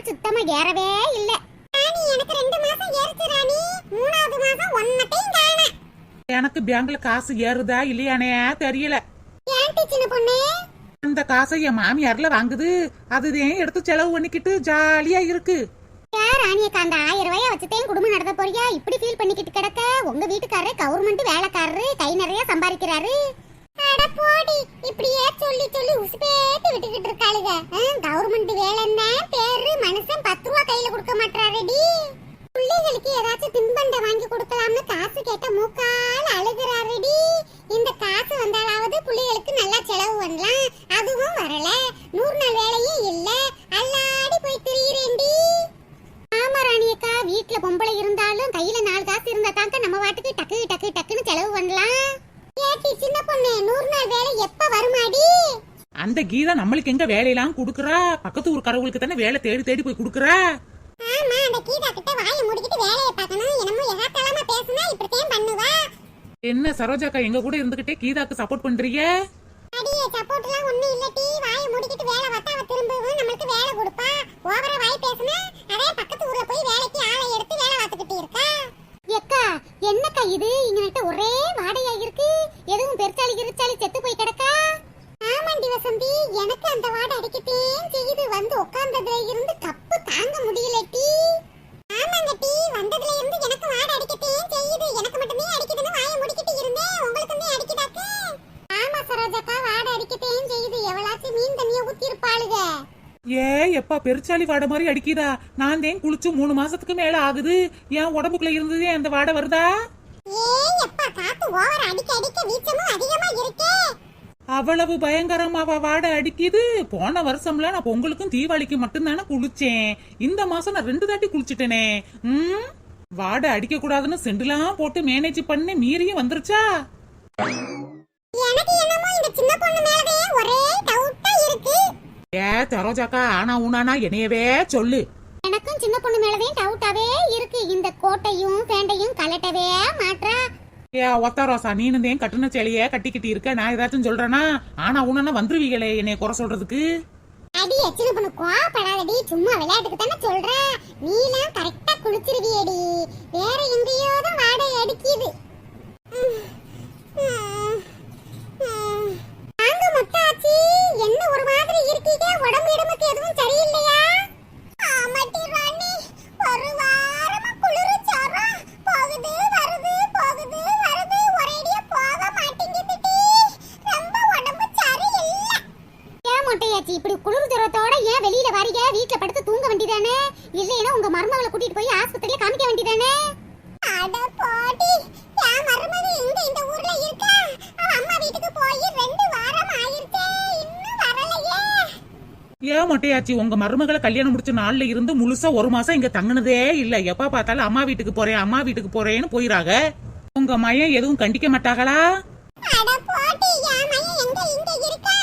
தான் சுத்தமா ஏறவே இல்ல. ராணி எனக்கு ரெண்டு மாசம் ஏறிச்சு ராணி. மூணாவது மாசம் ஒன்னத்தையும் காணேன் எனக்கு பேங்க்ல காசு ஏறுதா இல்லையானே தெரியல. ஏன்டி சின்ன பொண்ணு? அந்த காசை என் மாமியார்ல வாங்குது. அதுதான் எடுத்து செலவு பண்ணிக்கிட்டு ஜாலியா இருக்கு. ராணியக்கா அந்த ஆயிரம் ரூபாய வச்சுட்டேன். குடும்பம் நடத்த போறியா? இப்படி ஃபீல் பண்ணிக்கிட்டு கிடக்க? உங்க வீட்டுக்காரரு கவர்மெண்ட் வேலைக்காரரு கை நிறைய சம்பாதிக்கிறாரு. போடி. இப்படியே சொல்லி சொல்லி உசுப்பேத்து விட்டுக்கிட்டு இருக்காளுங்க கவர்மெண்ட் வேலைன்னா பேரு மனுஷன் பத்து ரூபா கையில கொடுக்க மாட்டாரடி பிள்ளைகளுக்கு ஏதாச்சும் தின்பண்டம் வாங்கி கொடுக்கலாம்னு காசு கேட்ட மூக்கால அழுகுறாருடி. இந்த காசு வந்தாலாவது பிள்ளைகளுக்கு நல்லா செலவு பண்ணலாம். அதுவும் வரல. நூறு நாள் வேலை இல்ல அல்லாடி போய் திரியிறேன்டி ஆமா ராணியக்கா வீட்ல பொம்பளை இருந்தாலும் கையில நாலு காசு இருந்தா தாங்க நம்ம வாட்டுக்கு டக்கு டக்கு டக்குன்னு செலவு பண்ணலாம் ஏட்டி சின்ன பொண்ணு நூறு நாள் வேலை எப்ப வருமாடி அந்த கீதா நம்மளுக்கு எங்க வேலையெல்லாம் குடுக்குறா? பக்கத்து ஊர் கடவுளுக்கு தானே வேலை தேடி தேடி போய் குடுக்குறா? ஆமா அந்த கீதா கிட்ட வாயை மூடிக்கிட்டு வேலையை பார்க்கணும் என்னமோ எகாத்தலமா பேசுனா இப்படித்தான் பண்ணுவா. என்ன சரோஜாக்கா எங்க கூட இருந்துகிட்டே கீதாக்கு சப்போர்ட் பண்றீங்க? அடியே சப்போர்ட்லாம் ஒண்ணும் இல்லட்டி வாயை மூடிக்கிட்டு வேலை பார்த்தா அவ திரும்பவும் நம்மளுக்கு வேலை கொடுப்பா. ஓவரா வாய் பேசுனா அதே பக்கத்து ஊர்ல போய் வேலைக்கு ஆளை எடுத்து வேலை பார்த்துக்கிட்டு இருக்கா. எக்கா என்னக்கா இது? இங்க ஒரே வாடையா இருக்கு எதுவும் பெருச்சாளி கிருச்சாளி செத்து போய் வசந்தி எனக்கு அந்த வாடை அடிக்கத்தேன் செய்யுது வந்து உட்கார்ந்ததுல இருந்து கப்பு தாங்க முடியலட்டி ஆமாங்க டீ வந்ததுல இருந்து எனக்கு வாடை அடிக்கத்தேன் செய்யுது. எனக்கு மட்டுமே அடிக்குதுன்னு வாயை முடிக்கிட்டு இருந்தேன். உங்களுக்குமே அடிக்குதாக்கு? ஆமா சரோஜாக்கா வாடை அடிக்கத்தேன் செய்யுது. எவ்வளாச்சும் மீன் தண்ணிய ஊத்தி இருப்பாளுக ஏ எப்பா பெருச்சாளி வாடை மாதிரி அடிக்குதா? நான் தேன் குளிச்சு மூணு மாசத்துக்கு மேல ஆகுது. என் உடம்புக்குள்ள இருந்ததே அந்த வாடை வருதா? ஏய் எப்பா காத்து ஓவர் அடிக்க அடிக்க வீச்சமும் அதிகமா இருக்கே. அவ்வளவு பயங்கரமாவா வாடை அடிக்குது. போன வருஷம்ல நான் பொங்கலுக்கும் தீபாவளிக்கும் மட்டும்தானே குளிச்சேன். இந்த மாசம் நான் ரெண்டு தாட்டி குளிச்சிட்டேனே. ம்? வாடை அடிக்க கூடாதுன்னு செண்டுலாம் போட்டு மேனேஜ் பண்ணி மீறியும் வந்துருச்சா? ஏ தரோஜாக்கா ஆனா ஊனானா என்னையவே சொல்லு. எனக்கும் சின்ன பொண்ணு மேலவே டவுட்டாவே இருக்கு. இந்த கோட்டையும் பேண்டையும் கலட்டவே மாட்றா ஏ ஒத்த ரோசா நீனு தேன் கட்டுன சேலைய கட்டிக்கிட்டு இருக்க நான் ஏதாச்சும் சொல்றேனா? ஆனா ஊனா வந்துருவீங்களே என்னைய குறை சொல்றதுக்கு. அடி சின்ன பொண்ணு கோவப்படாதடி. சும்மா விளையாட்டுக்கு தானே சொல்றேன் நீலாம் கரெக்டா குளிச்சிருவியடி. வேற எங்கேயோ தான் வாடை அடிக்குது ம், ம், வாங்க முத்தாச்சி என்ன ஒரு மாதிரி இருக்கீங்க? உடம்பு இடமுக்கு எதுவும் சரியில்லையா? ஆமாட்டி ராணி. வருவா மொட்டையாச்சி. இப்படி குளிர் ஜுரத்தோட ஏன் வெளியில வரீங்க? வீட்ல படுத்து தூங்க வேண்டியதானே? இல்லைன்னா உங்க மருமகளை கூட்டிட்டு போய் ஆஸ்பத்திரியில காமிக்க வேண்டியதானே? அட போடி என் மருமக எங்க இந்த ஊர்ல இருக்கா? அவ அம்மா வீட்டுக்கு போய் ரெண்டு வாரம் ஆயிருச்சே. இன்னும் வரலையே. ஏன் மொட்டையாச்சி? உங்க மருமகளை கல்யாணம் முடிச்ச நாள்ல இருந்து முழுசா ஒரு மாசம் இங்க தங்குனதே இல்ல. எப்ப பார்த்தாலும் அம்மா வீட்டுக்கு போறேன் அம்மா வீட்டுக்கு போறேன்னு போயிராக உங்க மையன் எதுவும் கண்டிக்க மாட்டாங்களா அட போடி என் மகன் எங்க இங்க இருக்கா?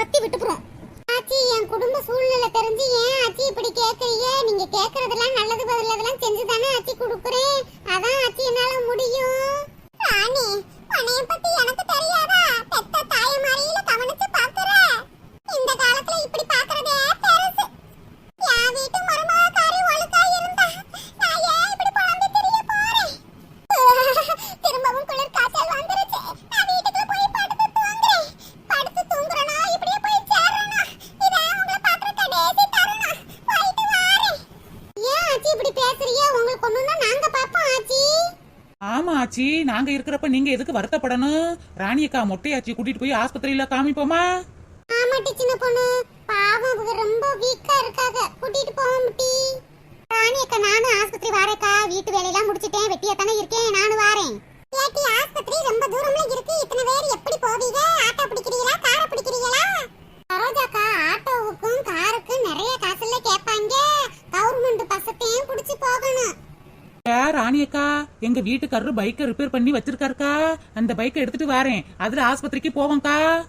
துரத்தி விட்டுப்புறோம். ஆச்சி என் குடும்ப சூழ்நிலை தெரிஞ்சு ஏன் ஆச்சி இப்படி கேட்கறீங்க நீங்க கேட்கறதெல்லாம் நல்லது பதிலதெல்லாம் செஞ்சு தானே ஆச்சி கொடுக்குறேன். நீங்க எதுக்கு வருத்தப்படணும்? ராணியக்கா மொட்டையாச்சி கூட்டிட்டு போய் ஆஸ்பத்திரியில காமிப்போமா? ஆமாட்டி சின்ன பொண்ணு. பாவம் அவங்க ரொம்ப வீக்கா இருக்காங்க கூட்டிட்டு போக முட்டி ராணி அக்கா நானும் ஆஸ்பத்திரி வாரேக்கா. வீட்டு வேலையெல்லாம் முடிச்சிட்டேன். வெட்டியா தானே இருக்கேன். நானும் வாரேன். ஏட்டி ஆஸ்பத்திரி ரொம்ப தூரம்ல இருக்கு. இத்தனை பேர் எப்படி போவீங்க? ஆட்டோ பிடிக்கிறீங்களா? காரை பிடிக்கிறீங்களா சரோஜாக்கா ஆட்டோவுக்கும் காருக்கும் நிறைய காசுல கேட்பாங்க கவர்மெண்ட் பசத்தையும் பிடிச்சு போகணும் ஏ, ராணியக்கா எங்க வீட்டுக்காரரு பைக்கை ரிப்பேர் பண்ணி வச்சிருக்காருக்கா? அந்த பைக்கை எடுத்துட்டு வரேன். அதுல ஆஸ்பத்திரிக்கு போவோம்க்கா.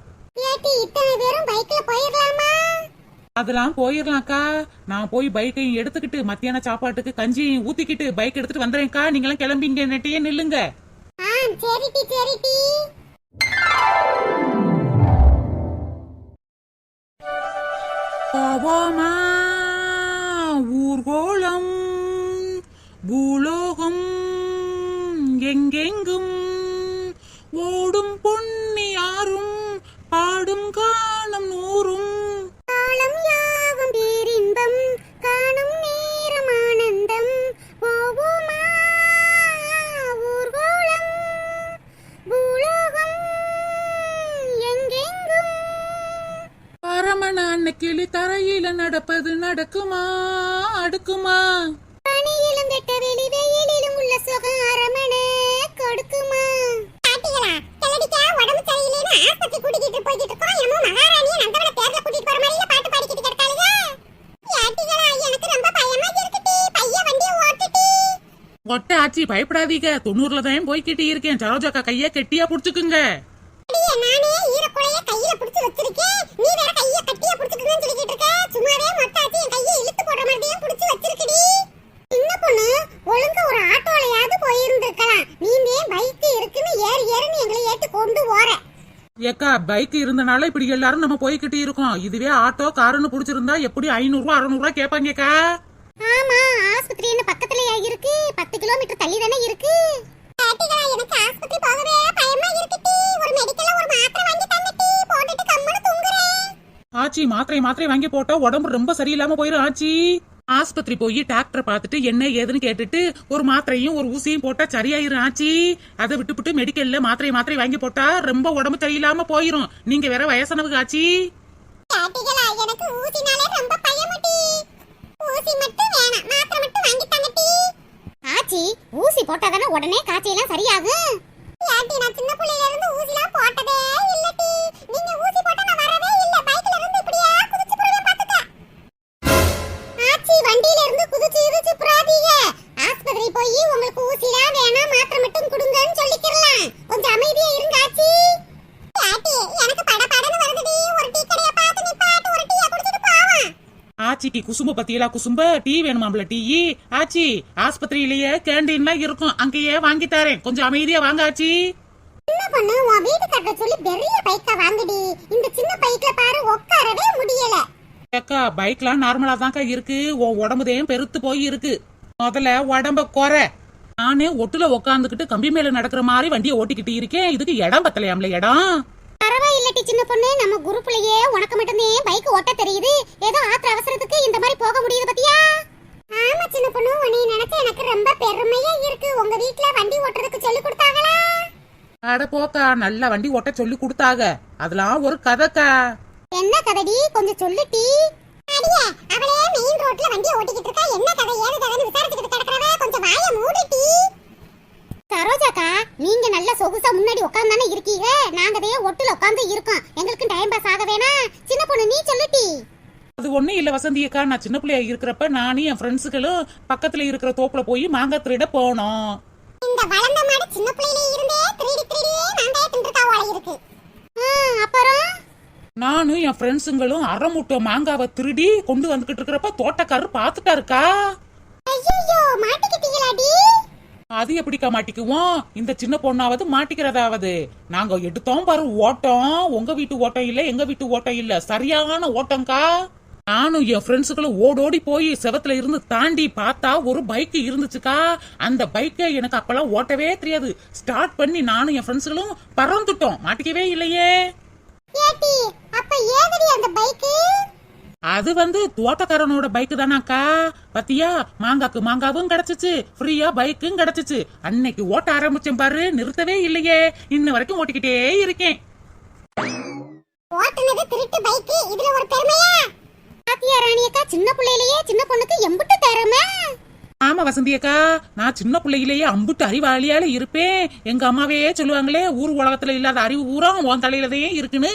அதெல்லாம் போயிடலாம்க்கா நான் போய் பைக்கையும் எடுத்துக்கிட்டு மத்தியான சாப்பாட்டுக்கு கஞ்சியும் ஊத்திக்கிட்டு பைக் எடுத்துட்டு வந்துறேன்க்கா. நீங்களாம் கிளம்பிங்க நெட்டையே நில்லுங்க. போவோமா? ஊர்கோளம். பூலோகம் எங்கெங்கும் ஓடும் பொன்னி யாரும் பாடும் காணும் நூறும். நீந்தே பைக் இருக்குன்னு ஏறி ஏறின்னு எங்களை ஏத்தி கொண்டு போற. ஏக்கா பைக் இருந்தனால இப்படி எல்லாரும் நம்ம போய்கிட்டு இருக்கோம். இதுவே ஆட்டோ காருன்னு புடிச்சிருந்தா எப்படி ஐநூறு ரூபா அறுநூறு ரூபா கேட்பாங்கக்கா ஆச்சி மாத்திரை மாத்திரை வாங்கி போட்டா உடம்பு ரொம்ப சரியில்லாம போயிரும் ஆச்சி. ஆஸ்பத்திரி போய் டாக்டரை பார்த்துட்டு என்ன ஏதுன்னு கேட்டுட்டு ஒரு மாத்திரையும் ஒரு ஊசியும் போட்டா சரியாயிரும் ஆச்சி. அதை விட்டுப்புட்டு மெடிக்கல்ல மாத்திரை மாத்திரை வாங்கி போட்டா ரொம்ப உடம்பு சரியில்லாம போயிரும். நீங்க வேற வயசானவங்க ஆச்சி. எனக்கு ஊசினாலே ரொம்ப பயமுடி ஊசி மட்டும் வேணாம் மாத்திரை மட்டும் வாங்கி தங்கட்டி. ஆச்சி ஊசி போட்டாதானே உடனே காய்ச்சலாம் சரியாகும்? ஏட்டி நான் சின்ன புள்ளையில இருந்து ஊசிலாம் போட்டதே இல்லடி. புறாதீங்க ஆஸ்பத்திரி போய் உங்களுக்கு ஊசிலாம் வேணாம் மாத்திரை மட்டும் கொடுங்கன்னு சொல்லிக்கிறலாம். கொஞ்சம் அமைதியா இருங்க ஆச்சி. ஏட்டி எனக்கு பட படன்னு வருதுடி. ஒரு டீ கடையை பார்த்து நிப்பாட்டு ஒரு டீயை குடிச்சிட்டு போவோம். ஆச்சிக்கு குசும்பு பத்தியலா குசும்ப டீ வேணுமாம்ல டீ? ஆச்சி ஆஸ்பத்திரியிலேயே கேண்டீன்லாம் இருக்கும். அங்கேயே வாங்கி தரேன். கொஞ்சம் அமைதியா வாங்க ஆச்சி. என்ன பண்ணு உன் வீட்டுக்காரரை சொல்லி பெரிய பைக்கா வாங்குடி. இந்த சின்ன பைக்ல பாரு உட்காரவே முடியல. ஏக்கா பைக்லாம் நார்மலா தான்க்கா இருக்கு. உன் உடம்புதையும் பெருத்து போய் இருக்கு முதல்ல உடம்ப குறை. நானே ஒட்டுல உக்காந்துக்கிட்டு கம்பி மேல நடக்கிற மாதிரி வண்டியை ஓட்டிக்கிட்டு இருக்கேன். இதுக்கு இடம் பத்தலையாம்ல இடம்? பரவாயில்லட்டி சின்ன பொண்ணு. நம்ம குரூப்லயே உனக்கு மட்டும்தான் பைக் ஓட்ட தெரியுது? ஏதோ ஆத்திர அவசரத்துக்கு இந்த மாதிரி போக முடியுது பத்தியா? ஆமா சின்ன பொண்ணு உன்னை நினைச்சு எனக்கு ரொம்ப பெருமையா இருக்கு. உங்க வீட்ல வண்டி ஓட்டுறதுக்கு சொல்லி கொடுத்தாங்களா? அட போக்கா நல்ல வண்டி ஓட்ட சொல்லி கொடுத்தாங்க. அதெல்லாம் ஒரு கதைக்கா. என்ன கதடி? கொஞ்சம் சொல்லுட்டி அடியே அவளே மெயின் ரோட்ல வண்டியை ஓட்டிக்கிட்டு இருக்கா. என்ன கதை? ஏது கதைன்னு விசாரிச்சுக்கிட்டு கிடக்குறவ கொஞ்சம் வாய மூடிட்டி. சரோஜாக்கா நீங்க நல்ல சொகுசா முன்னாடி உட்கார்ந்தானே இருக்கீங்க. நாங்க அதே ஒட்டுல உட்கார்ந்து இருக்கோம். எங்களுக்கு டைம் பாஸ் ஆக வேணா. சின்ன பொண்ணு நீ சொல்லுட்டி. அது ஒண்ணும் இல்ல வசந்தி அக்கா நான் சின்ன பிள்ளையா இருக்கிறப்ப நானும் என் ஃப்ரெண்ட்ஸுகளும் பக்கத்துல இருக்கிற தோப்புல போய் மாங்காய் திருட போனோம். இந்த வளர்ந்த மாடு சின்ன பிள்ளையில இருந்தே திருடி திருடியே மாங்காய தின்றுட்டா போல இருக்கு. அப்புறம்? நானும் என் ஃப்ரெண்ட்ஸுங்களும் அரை மூட்டை மாங்காவை திருடி கொண்டு வந்துகிட்டு இருக்கிறப்ப தோட்டக்காரர் பாத்துட்டாருக்கா அது எப்படிக்கா மாட்டிக்குவோம்? இந்த சின்ன பொண்ணாவது மாட்டிக்கிறதாவது. நாங்க எடுத்தோம் பாரு ஓட்டம். உங்க வீட்டு ஓட்டம் இல்ல எங்க வீட்டு ஓட்டம் இல்ல. சரியான ஓட்டம்க்கா. நானும் என் ஃப்ரெண்ட்ஸுகளும் ஓடோடி போய் செவத்துல இருந்து தாண்டி பார்த்தா ஒரு பைக் இருந்துச்சுக்கா. அந்த பைக்கை எனக்கு அப்பெல்லாம் ஓட்டவே தெரியாது. ஸ்டார்ட் பண்ணி நானும் என் ஃப்ரெண்ட்ஸுகளும் பறந்துட்டோம். மாட்டிக்கவே இல்லையே. ஏட்டி அப்ப ஏதடி அந்த பைக்கு? அது வந்து தோட்டக்காரனோட பைக் தானாக்கா. பத்தியா? மாங்காக்கு மாங்காவும் கிடைச்சிச்சு. ஃப்ரீயா பைக்கும் கிடைச்சிச்சு. அன்னைக்கு ஓட்ட ஆரம்பிச்சேன் பாரு நிறுத்தவே இல்லையே. இன்ன வரைக்கும் ஓட்டிக்கிட்டே இருக்கேன். ஓட்டுனது திருட்டு பைக்கு இதுல ஒரு பெருமையா? பாத்தியா ராணியக்கா சின்ன பிள்ளையிலேயே சின்ன பொண்ணுக்கு எம்புட்டு திறமை ஆமா ஆமா வசந்தி அக்கா நான் சின்ன பிள்ளையிலேயே அம்புட்டு அறிவாளியால இருப்பேன். எங்க அம்மாவே சொல்லுவாங்களே ஊர் உலகத்துல இல்லாத அறிவு பூரா உன் தலையிலதே இருக்குன்னு.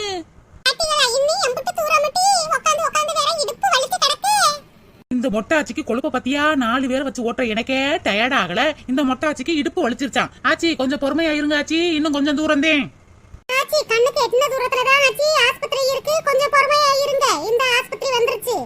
இந்த மொட்டாச்சிக்கு கொழுப்ப பத்தியா? நாலு பேரை வச்சு ஓட்டுற எனக்கே டயர்ட் ஆகல. இந்த மொட்டாச்சிக்கு இடுப்பு வலிச்சிருச்சான் ஆச்சி கொஞ்சம் பொறுமையா இருங்க ஆச்சி. இன்னும் கொஞ்சம் தூரம் ஆச்சி கண்ணுக்கு எட்டின தூரத்துல தான் ஆச்சி ஆஸ்பத்திரி இருக்கு. கொஞ்சம் பொறுமையா இருங்க இந்த ஆஸ்பத்திரி வந்துருச்சு.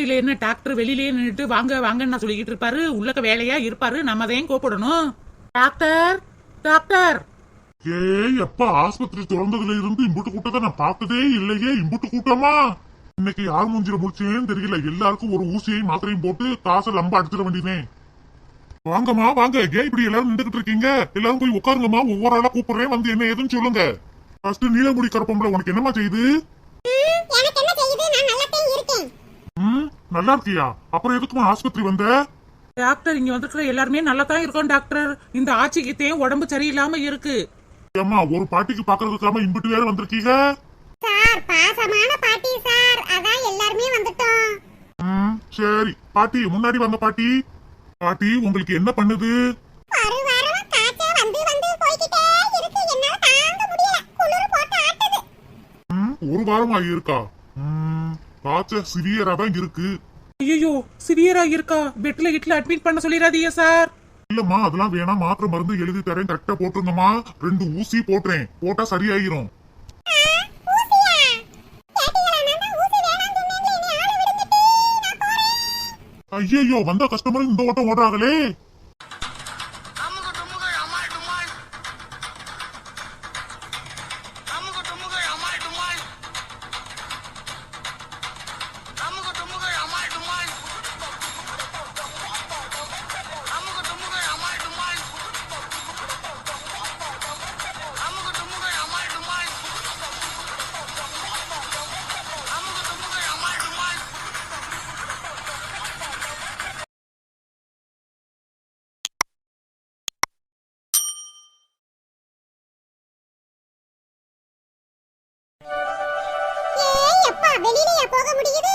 ஆஸ்பத்திரியில என்ன டாக்டர் வெளியிலேயே நின்னுட்டு வாங்க வாங்கன்னு நான் சொல்லிக்கிட்டு இருப்பாரு. உள்ளக்க வேலையா இருப்பாரு. நம்ம அதையும் கூப்பிடணும் டாக்டர் டாக்டர். ஏய் எப்ப ஆஸ்பத்திரி திறந்ததுல இருந்து இம்புட்டு கூட்டத்தை நான் பார்த்ததே இல்லையே. இம்புட்டு கூட்டமா? இன்னைக்கு யார் மூஞ்சில முடிச்சேன்னு தெரியல. எல்லாருக்கும் ஒரு ஊசியையும் மாத்திரையும் போட்டு காசை லம்ப அடிச்சிட வேண்டியதே. வாங்கம்மா வாங்க. ஏன் இப்படி எல்லாரும் நின்றுகிட்டு இருக்கீங்க? எல்லாரும் போய் உட்காருங்கம்மா. ஒவ்வொரு ஆளா கூப்பிடுறேன். வந்து என்ன ஏதுன்னு சொல்லுங்க. ஃபர்ஸ்ட் நீலமுடி கருப்பம்பல உனக்கு என்னம்மா செய்யுது? ம் நல்லா இருக்கியா? அப்புறம் எதுக்குமா ஆஸ்பத்திரி வந்த? டாக்டர் இங்க வந்திருக்கிற எல்லாருமே நல்லா தான் இருக்கோம் டாக்டர். இந்த ஆட்சிக்கிட்டேயும் உடம்பு சரியில்லாம இருக்கு. ஏம்மா ஒரு பாட்டிக்கு பாக்குறதுக்காம இம்புட்டு வேற வந்திருக்கீங்க? சார் பாசமான பாட்டி சார். அதான் எல்லாருமே வந்துட்டோம். ம் சரி. பாட்டி முன்னாடி வாங்க பாட்டி. பாட்டி உங்களுக்கு என்ன பண்ணுது? ஒரு வாரமா வந்து வந்து இருக்கு. காய்ச்சல் சிவியரா தான் இருக்கு. ஐயோ சிவியரா இருக்கா? பெட்ல கிட்ல அட்மிட் பண்ண சொல்லிடாதீங்க சார். இல்லம்மா அதெல்லாம் வேணாம் மாத்திரை மருந்து எழுதி தரேன் கரெக்டா போட்டுருங்கம்மா. ரெண்டு ஊசி போட்டுறேன் போட்டா சரியாயிரும். ஐயோ வந்த கஸ்டமர் இந்த ஓட்டம் ஓடுறாங்களே. வெளியிலயா போக முடியுது?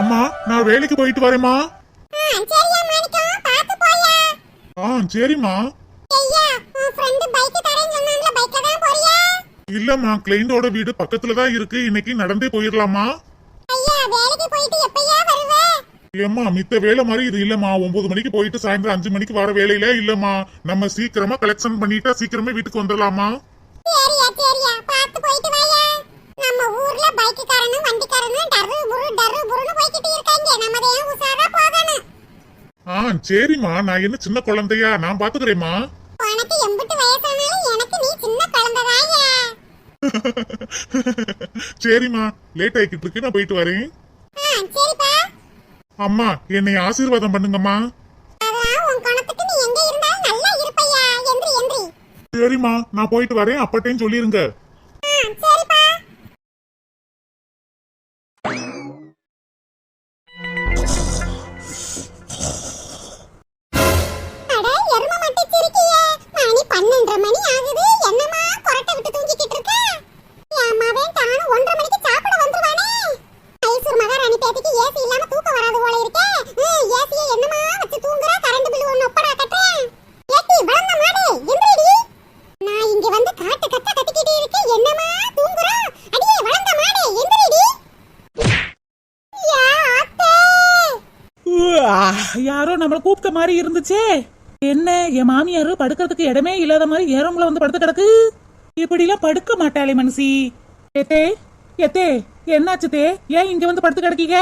அம்மா நான் வேலைக்கு போயிட்டு வரேம்மா. ஆ சரிம்மா. இல்லம்மா கிளைண்டோட வீடு பக்கத்துல தான் இருக்கு. இன்னைக்கு நடந்தே போயிடலாமா ஏம்மா மித்த வேலை மாதிரி இது இல்லம்மா. ஒன்பது மணிக்கு போயிட்டு சாயந்தரம் அஞ்சு மணிக்கு வர வேலையில இல்லம்மா. நம்ம சீக்கிரமா கலெக்ஷன் பண்ணிட்டா சீக்கிரமே வீட்டுக்கு வந்துடலாமா ஊர்ல பைக்குக்காரனும் வண்டிக்காரனும் டர்ரு புரு டர்ரு புருன்னு போய்கிட்டு இருக்காங்க. நம்ம தான் உசாரா போகணும். ஆ சரிம்மா. நான் என்ன சின்ன குழந்தையா? நான் பாத்துக்கிறேம்மா. உனக்கு எம்பிட்டு வயசானாலும் எனக்கு நீ சின்ன குழந்தைதாயா சரிம்மா. லேட் ஆகிக்கிட்டு இருக்கு. நான் போயிட்டு வரேன். ஆ சரிப்பா. அம்மா என்னை ஆசீர்வாதம் பண்ணுங்கம்மா. அதெல்லாம் உன் கணத்துக்கு நீ எங்க இருந்தாலும் நல்லா இருப்பையா? எந்திரி எந்திரி. சரிம்மா. நான் போயிட்டு வரேன். அப்பட்டையும் சொல்லிருங்க. மாதிரி இருந்துச்சே. என்ன என் மாமியாரு படுக்கிறதுக்கு இடமே இல்லாத மாதிரி ஏறம்ல வந்து படுத்து கிடக்கு? இப்படிலாம் படுக்க மாட்டாளே மனுஷி. எத்தே எத்தே என்னாச்சு தே? ஏன் இங்க வந்து படுத்து கிடக்கீங்க?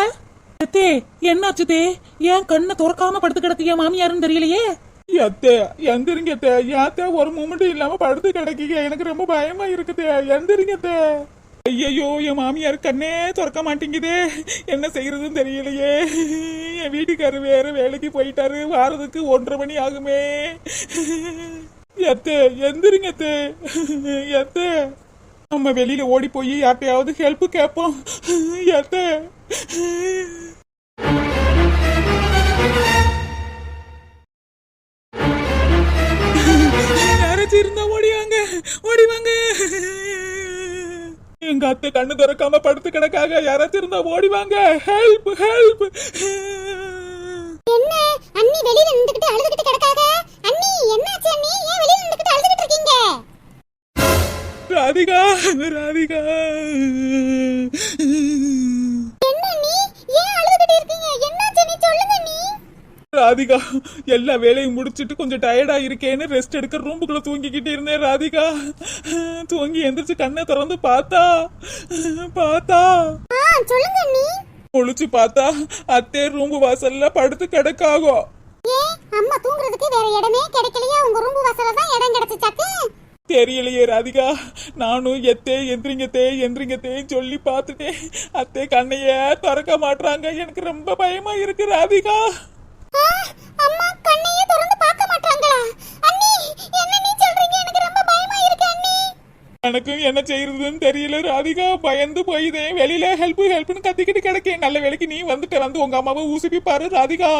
எத்தே என்னாச்சு தே? ஏன் கண்ணை திறக்காம படுத்து கிடக்கீங்க மாமியாருன்னு தெரியலையே? எத்தே எந்திரிங்க தே. ஏத்தே ஒரு மூமெண்ட் இல்லாம படுத்து கிடக்கீங்க. எனக்கு ரொம்ப பயமா இருக்குதே எந்திரிங்க தே. ஐயையோ என் மாமியார் கண்ணே திறக்க மாட்டேங்குதே. என்ன செய்யறதுன்னு தெரியலையே. என் வீட்டுக்காரர் வேற வேலைக்கு போயிட்டாரு. வாரதுக்கு ஒன்றரை மணி ஆகுமே. எத்தே எந்திரிங்க எத்த. எத்தே. நம்ம வெளியில ஓடி போய் யார்ட்டையாவது ஹெல்ப் கேட்போம் எத்தே. யாராச்சும் இருந்தா ஓடிவாங்க. ஓடிவாங்க. எங்க அத்தை கண்ணு திறக்காம படுத்து கிடக்காக யாராச்சும் இருந்தா ஓடி வாங்க. ஹெல்ப் ஹெல்ப் என்ன? அண்ணி வெளியில நின்னுக்கிட்டு அழுதுகிட்டு கிடக்காக? அண்ணி என்னாச்சு அண்ணி? ஏன் வெளியில நின்னுக்கிட்டு அழுதுகிட்டு இருக்கீங்க? ராதிகா ராதிகா. என்ன அண்ணி? ஏன் அழுதுகிட்டு இருக்கீங்க? என்னாச்சு அண்ணி? சொல்லுங்க அண்ணி. ராதிகா எல்லா வேலையும் முடிச்சிட்டு கொஞ்சம் டயர்டா இருக்கேன்னு ரெஸ்ட் எடுக்க ரூமுக்குள்ள தூங்கிக்கிட்டு இருந்தேன் ராதிகா. தூங்கி எந்திரிச்சு கண்ணை திறந்து பார்த்தா பார்த்தா. சொல்லுங்க ஒளிச்சு பார்த்தா அத்தே ரூம் வாசல்ல படுத்து கிடக்காகோ. ஏன் அம்மா தூங்குறதுக்கு வேற இடமே கிடைக்கலையா? உங்க ரூம் வாசல்ல தான் இடம் கிடைச்சுச்சாக்கு தெரியலையே ராதிகா. நானும் எத்தே எந்திரிங்கத்தே எந்திரிங்கத்தேன்னு சொல்லி பார்த்துட்டேன். அத்தே கண்ணைய திறக்க மாட்றாங்க. எனக்கு ரொம்ப பயமா இருக்கு ராதிகா. அம்மா கண்ணையே திறந்து பார்க்க மாட்டாங்களா? அண்ணி என்ன நீ சொல்றீங்க? எனக்கு ரொம்ப பயமா இருக்கு அண்ணி. எனக்கும் என்ன செய்யறதுன்னு தெரியல ராதிகா. பயந்து போயிதேன் வெளியில ஹெல்ப் ஹெல்ப்னு கத்திக்கிட்டு கிடக்கேன். நல்ல வேலைக்கு நீ வந்துட்ட வந்து உங்க அம்மாவை ஊசிப்பி பாரு ராதிகா.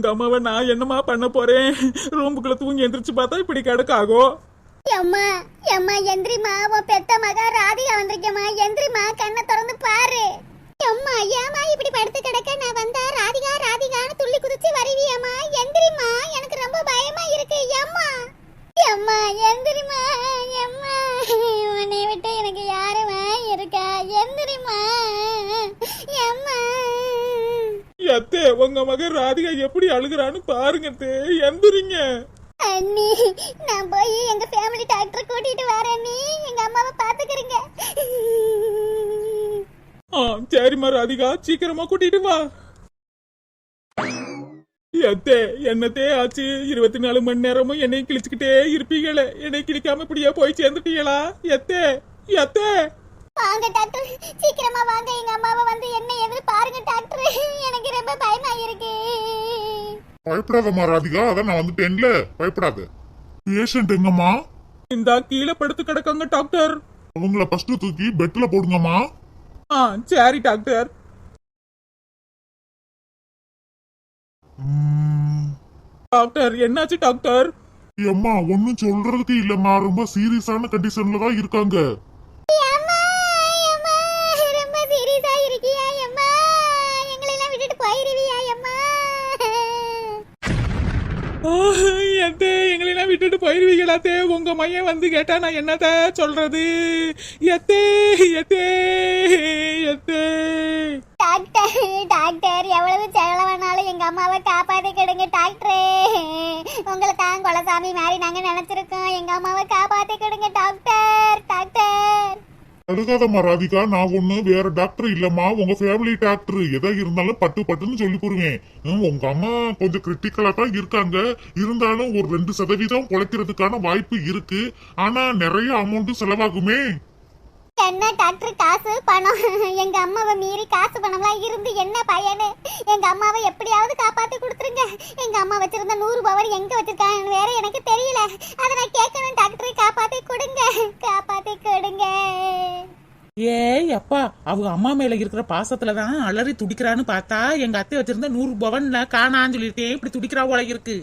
உங்க அம்மாவை நான் என்னமா பண்ண போறேன்? ரூமுக்குள்ள தூங்கி எந்திரிச்சு பார்த்தா இப்படி கிடக்காகோ? அம்மா அம்மா எந்திரிமா உன் பெத்த மகா ராதிகா வந்திருக்கேம்மா. எந்திரிமா கண்ணை திறந்து பாரு. அம்மா ஏமா இப்படி படுத்து கிடக்க? நான் வந்தா ராதிகா ராதிகான்னு துள்ளி குதிச்சு வருவியம்மா. எந்திரிமா எனக்கு ரொம்ப பயமா இருக்கு. அம்மா அம்மா எந்திரிமா அம்மா உன்னை விட்டு எனக்கு யாருமா இருக்கா? எந்திரிமா அம்மா எத்தே உங்க மகன் ராதிகா எப்படி அழுகுறான்னு பாருங்க தே எந்திரிங்க. அண்ணி நான் போய் எங்க ஃபேமிலி டாக்டர் கூட்டிட்டு வரேன் நீ எங்க அம்மாவை பாத்துக்கிறீங்க. ஆ சரிம்மா ராதிகா சீக்கிரமா கூட்டிட்டு வா. எத்தே என்னத்தே ஆச்சு? இருபத்தி நாலு மணி நேரமும் என்னை கிழிச்சுக்கிட்டே இருப்பீங்களே. என்னை கிழிக்காம இப்படியே போய் சேர்ந்துட்டீங்களா? எத்தே எத்தே வாங்க டாக்டர் சீக்கிரமா வாங்க. எங்க அம்மாவை வந்து என்ன எதிர் பாருங்க டாக்டர் ரொம்ப பயமா இருக்கு பயப்படாதம்மா ராதிகா அதான் நான் வந்துட்டேன்ல பயப்படாத. பேஷண்ட் எங்கம்மா? இந்தா கீழே படுத்து கிடக்காங்க டாக்டர். அவங்கள ஃபர்ஸ்ட் தூக்கி பெட்ல போடுங்கம்மா. ஆ சரி டாக்டர். டாக்டர் என்னாச்சு டாக்டர்? அம்மா ஒன்னும் சொல்றதுக்கு இல்லம்மா. ரொம்ப சீரியஸான கண்டிஷன்ல தான் இருக்காங்க. எத்தே எங்களெல்லாம் விட்டுட்டு போயிருவீங்களாத்தே உங்க மையம் வந்து கேட்டா நான் என்னத்த சொல்றது? எத்தே எத்தே எத்தே. டாக்டர் டாக்டர் எவ்வளவு செலவானாலும் எங்க அம்மாவை காப்பாத்தி கிடுங்க டாக்டரே. உங்களை தான் குலசாமி மாதிரி அழுகாதம்மா ராதிகா நான் ஒண்ணு வேற டாக்டர் இல்லம்மா. உங்க ஃபேமிலி டாக்டர் எதா இருந்தாலும் பட்டு பட்டுன்னு சொல்லி போடுவேன் உங்க அம்மா கொஞ்சம் கிரிட்டிக்கலா தான் இருக்காங்க. இருந்தாலும் ஒரு ரெண்டு சதவீதம் குழைக்கிறதுக்கான வாய்ப்பு இருக்கு. ஆனா நிறைய அமௌண்ட் செலவாகுமே. என்ன டாக்டர் காசு பணம்? எங்க அம்மாவை மீறி காசு பணம்லாம் இருந்து என்ன பயனு? எங்க அம்மாவை எப்படியாவது காப்பாத்தி கொடுத்துருங்க. எங்க அம்மா வச்சிருந்த நூறு பவர் எங்க வச்சிருக்காங்கன்னு வேற எனக்கு தெரியல. அதை நான் கேட்கணும் டாக்டர் காப்பாத்தி கொடுங்க. காப்பாத்தி கொடுங்க. ஏய் அப்பா அவங்க அம்மா மேல இருக்கிற பாசத்துல தான் அலறி துடிக்கிறான்னு பார்த்தா எங்க அத்தை வச்சிருந்த நூறு பவன்ல காணான்னு சொல்லிட்டேன். இப்படி துடிக்கிறா இருக்கு.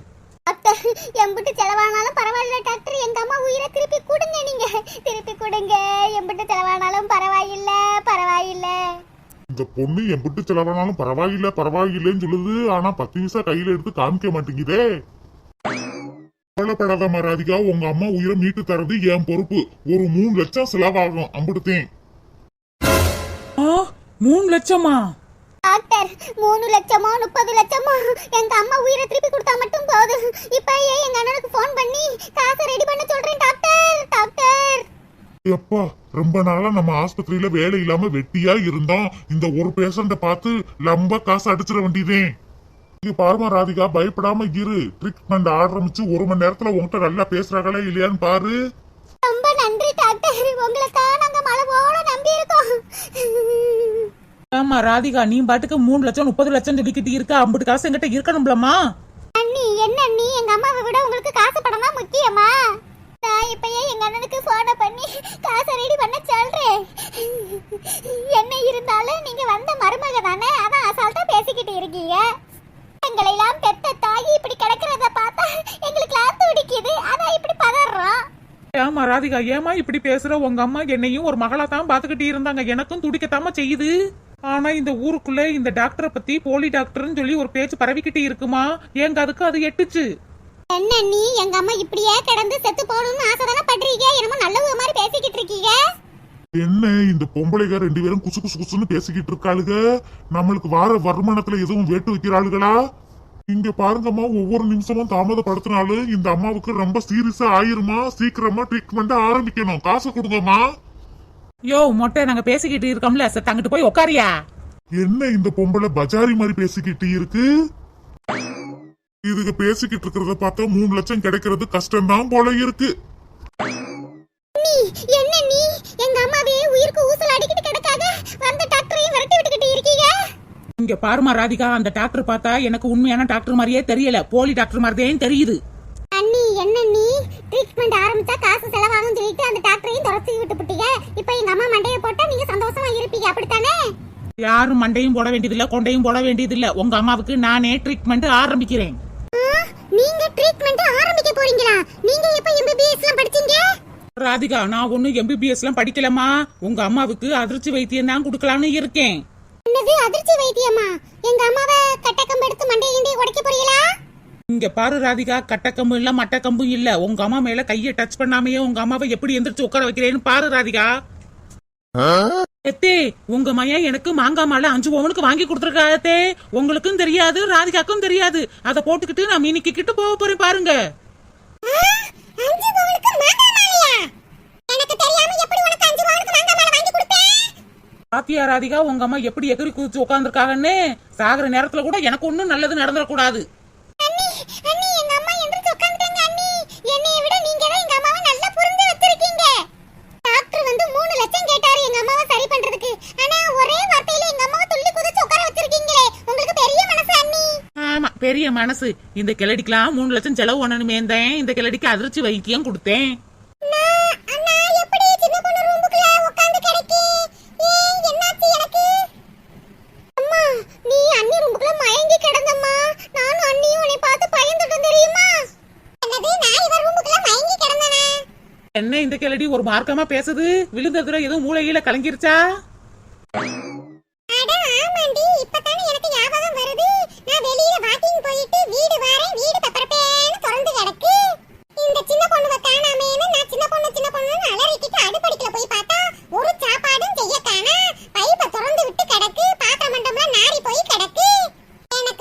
டாக்டர் எம்பிட்டு செலவானாலும் பரவாயில்ல டாக்டர். எங்க அம்மா உயிரை இந்த பொண்ணு என் விட்டு செலவானாலும் பரவாயில்ல பரவாயில்லைன்னு சொல்லுது. ஆனா பத்து பைசா கையில எடுத்து காமிக்க மாட்டேங்குதே. கவலைப்படாதம்மா ராதிகா உங்க அம்மா உயிரை மீட்டு தரது என் பொறுப்பு. ஒரு மூணு லட்சம் செலவாகும் அம்பிடுத்தேன். ஆ மூணு லட்சமா? டாக்டர் மூணு லட்சமோ முப்பது லட்சமோ? எங்க அம்மா உயிரை திருப்பி கொடுத்தா மட்டும் போதும். இப்பயே எங்க அண்ணனுக்கு ஃபோன் பண்ணி காசை ரெடி பண்ண சொல்றேன் டாக்டர் டாக்டர். எப்பா ரொம்ப நாளா நம்ம ஆஸ்பத்திரியில வேலை இல்லாம வெட்டியா இருந்தோம் இந்த ஒரு பேஷண்ட பார்த்து லம்ப காசு அடிச்சிட வேண்டியதேன் இங்க பாருமா ராதிகா பயப்படாம இரு. ட்ரீட்மெண்ட் ஆரம்பிச்சு ஒரு மணி நேரத்துல உன்கிட்ட நல்லா பேசுறாங்களா இல்லையான்னு பாரு. ரொம்ப நன்றி டாக்டர். உங்களை தான் நாங்க மலை போல நம்பி இருக்கோம் ஆமா ராதிகா நீ பாட்டுக்கு மூணு லட்சம் முப்பது லட்சம் சொல்லிக்கிட்டு இருக்க. ஐம்பது காசு என்கிட்ட இருக்கணும்லம்மா. அண்ணி என்ன அண்ணி? எங்க அம்மாவை விட உங்களுக்கு காசு பணம் தான் முக்கியமா? நான் இப்பயே எங்க அண்ணனுக்கு போன பண்ணி காசை ரெடி பண்ண சொல்றேன். என்ன இருந்தாலும் நீங்க வந்த மருமக தானே? அதான் அசால்ட்டா பேசிக்கிட்டு இருக்கீங்க. எங்களை எல்லாம் பெத்த தாயி இப்படி கிடக்கிறத பார்த்தா எங்களுக்கு லாத்து பிடிக்குது அதான் இப்படி பதறோம். ஏமா ராதிகா ஏமா இப்படி பேசுற? உங்க அம்மா என்னையும் ஒரு மகளா தான் பாத்துக்கிட்டு இருந்தாங்க. எனக்கும் துடிக்கத்தாம செய்யுது. ஆனா இந்த ஊருக்குள்ள இந்த டாக்டரை பத்தி போலி டாக்டர்னு சொல்லி ஒரு பேச்சு பரவிக்கிட்டு இருக்குமா? எங்க அதுக்கு அது எட்டுச்சு. என்ன நீ? எங்க அம்மா இப்படியே கிடந்து செத்து போகணும்னு ஆசை தானே பண்றீங்க என்னமோ நல்லவங்க மாதிரி பேசிக்கிட்டு இருக்கீங்க. என்ன இந்த பொம்பளைங்க ரெண்டு பேரும் குசு குசு குசுன்னு பேசிக்கிட்டு இருக்காளுக? நம்மளுக்கு வார வருமானத்துல எதுவும் வேட்டு வைக்கிறாளுகளா? இங்க பாருங்கம்மா ஒவ்வொரு நிமிஷமும் தாமதப்படுத்தினாலும் இந்த அம்மாவுக்கு ரொம்ப சீரியஸா ஆயிருமா? சீக்கிரமா ட்ரீட்மெண்ட் ஆரம்பிக்கணும். காசு கொடுங்கம்மா. யோ மொட்டை நாங்க பேசிக்கிட்டு இருக்கோம்ல. சரி அங்கிட்டு போய் உக்காரியா? என்ன இந்த பொம்பளை பஜாரி மாதிரி பேசிக்கிட்டு இருக்கு? இதுக்கு பேசிக்கிட்டு இருக்கிறத பார்த்தா மூணு லட்சம் கிடைக்கிறது கஷ்டம்தான் போல இருக்கு. நீ என்ன நீ? எங்க அம்மாவே உயிருக்கு ஊசல் அடிக்கிட்டு கிடக்காக வந்த டாக்டரையும் விரட்டி விட்டுக்கிட்டு இருக்கீங்க? இங்க பாருமா ராதிகா அந்த டாக்டர் பார்த்தா எனக்கு உண்மையான டாக்டர் மாதிரியே தெரியல. போலி டாக்டர் மாதிரியே தெரியுது. அண்ணி என்ன நீ? ட்ரீட்மெண்ட் ஆரம்பிச்சா காசு செலவாகும் சொல்லிட்டு அந்த டாக்டரையும் துரத்தி விட்டுப்புட்டீங்க. இப்போ எங்க அம்மா மண்டையை போட்டா நீங்க சந்தோஷமா இருப்பீங்க. அப்படித்தானே? யாரும் மண்டையும் போட வேண்டியதில்ல கொண்டையும் போட வேண்டியதில்ல. உங்க அம்மாவுக்கு நானே ட்ரீட்மெண்ட் ஆரம்பிக்கிறேன். நீங்க ட்ரீட்மெண்ட் ஆரம்பிக்க போறீங்களா? நீங்க எப்ப எம்பிபிஎஸ்லாம் படிச்சீங்க? ராதிகா நான் ஒன்னும் எம்பிபிஎஸ் எல்லாம் படிக்கலமா உங்க அம்மாவுக்கு அதிர்ச்சி வைத்தியம் தான் கொடுக்கலான்னு இருக்கேன். என்னது அதிர்ச்சி வைத்தியமா? எங்க அம்மாவை கட்டக்கம்பு எடுத்து மண்டையை கிண்டையை உடைக்க போறீங்களா? இங்க பாரு ராதிகா கட்டக்கம்பு இல்ல மட்டக்கம்பும் இல்ல. உங்க அம்மா மேல கையை டச் பண்ணாமையே உங்க அம்மாவை எப்படி எந்திரிச்சு உட்கார வைக்கிறேன்னு பாரு ராதிகா. எத்தே உங்க மையன் எனக்கு மாங்காய் மாலை அஞ்சு பவுனுக்கு வாங்கி கொடுத்துருக்காத்தே உங்களுக்கும் தெரியாது ராதிகாக்கும் தெரியாது. அதை போட்டுக்கிட்டு நான் இன்னைக்கு கிட்ட போக போறேன் பாருங்க. பாத்தியா ராதிகா உங்க அம்மா எப்படி எகிரி குதிச்சு உட்காந்துருக்காங்கன்னு சாகுற நேரத்துல கூட எனக்கு ஒண்ணும் நல்லது நடந்துடக்கூடாது. வந்து மூணு லட்சம் கேட்டாரு எங்க அம்மாவை சரி பண்றதுக்கு. ஆனா ஒரே வார்த்தையில எங்க அம்மாவை துள்ளி குதிச்சு உட்கார வச்சிருக்கீங்களே. உங்களுக்கு பெரிய மனசு அண்ணி. ஆமா பெரிய மனசு. இந்த கிளடிக்கெல்லாம் மூணு லட்சம் செலவு பண்ணணுமே இருந்தேன் இந்த கிளடிக்கு அதிர்ச்சி வைத்தியம் கொடுத்தேன். ஒரு மார்க்கமா பேசுது? விழுந்ததுல எதுவும் மூளையில கலங்கிருச்சா?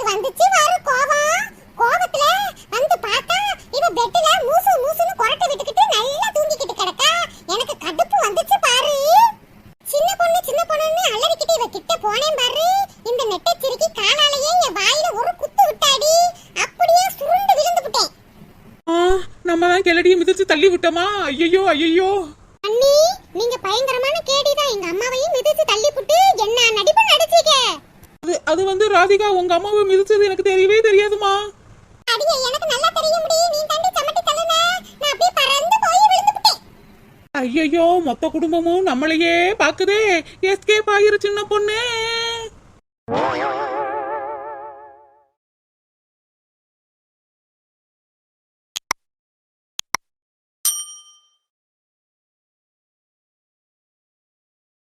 வந்துச்சு வரும் கோவம். கோபத்துல வந்து பார்த்தா இவ பெட்டுல மூசு மூசுன்னு கொரட்டை விட்டு உங்க அம்மாவை மிதிச்சது எனக்கு தெரியும்